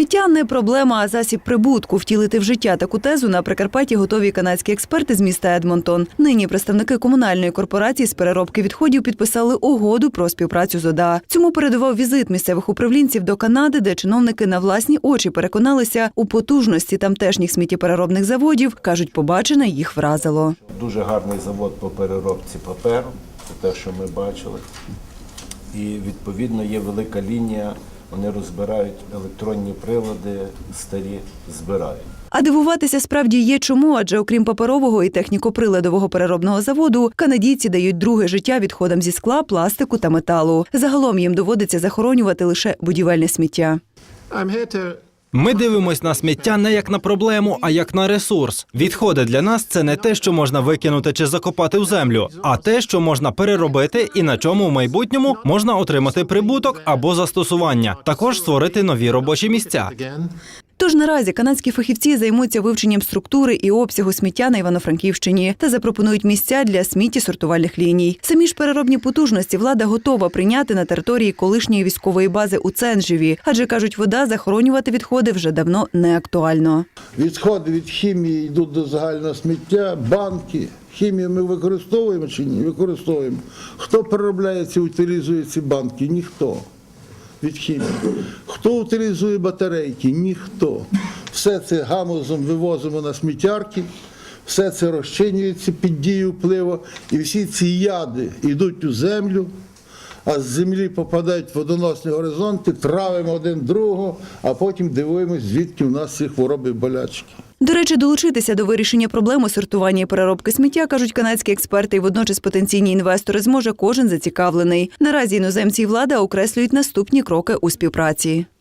Сміття не проблема, а засіб прибутку. Втілити в життя таку тезу на Прикарпатті готові канадські експерти з міста Едмонтон. Нині представники комунальної корпорації з переробки відходів підписали угоду про співпрацю з ОДА. Цьому передував візит місцевих управлінців до Канади, де чиновники на власні очі переконалися у потужності тамтешніх сміттєпереробних заводів. кажуть, побачене їх вразило. Дуже гарний завод по переробці паперу, це те, що ми бачили. І відповідно є велика лінія, вони розбирають електронні прилади, старі збирають. А дивуватися справді є чому, адже окрім паперового і техніко-приладового переробного заводу, канадійці дають друге життя відходам зі скла, пластику та металу. Загалом їм доводиться захоронювати лише будівельне сміття. Ми дивимось на сміття не як на проблему, а як на ресурс. Відходи для нас це не те, що можна викинути чи закопати в землю, а те, що можна переробити і на чому в майбутньому можна отримати прибуток або застосування, також створити нові робочі місця. Тож наразі канадські фахівці займуться вивченням структури і обсягу сміття на Івано-Франківщині та запропонують місця для сміттєсортувальних ліній. Самі ж переробні потужності влада готова прийняти на території колишньої військової бази у Ценжеві, адже кажуть, вода захоронювати відходи вже давно не актуально. Відходи від хімії йдуть до загального сміття, банки. Хімію ми використовуємо чи ні? Використовуємо. Хто переробляє ці, утилізує ці банки? Ніхто. Від хімії. Хто утилізує батарейки? Ніхто. Все це гамузом вивозимо на сміттярки, все це розчинюється під дією впливу, і всі ці яди йдуть у землю, а з землі попадають в водоносні горизонти, травимо один другого, а потім дивуємось, звідки в нас ці хвороби болячки. До речі, долучитися до вирішення проблеми сортування і переробки сміття кажуть канадські експерти, і водночас потенційні інвестори зможе кожен зацікавлений. Наразі іноземці і влада окреслюють наступні кроки у співпраці.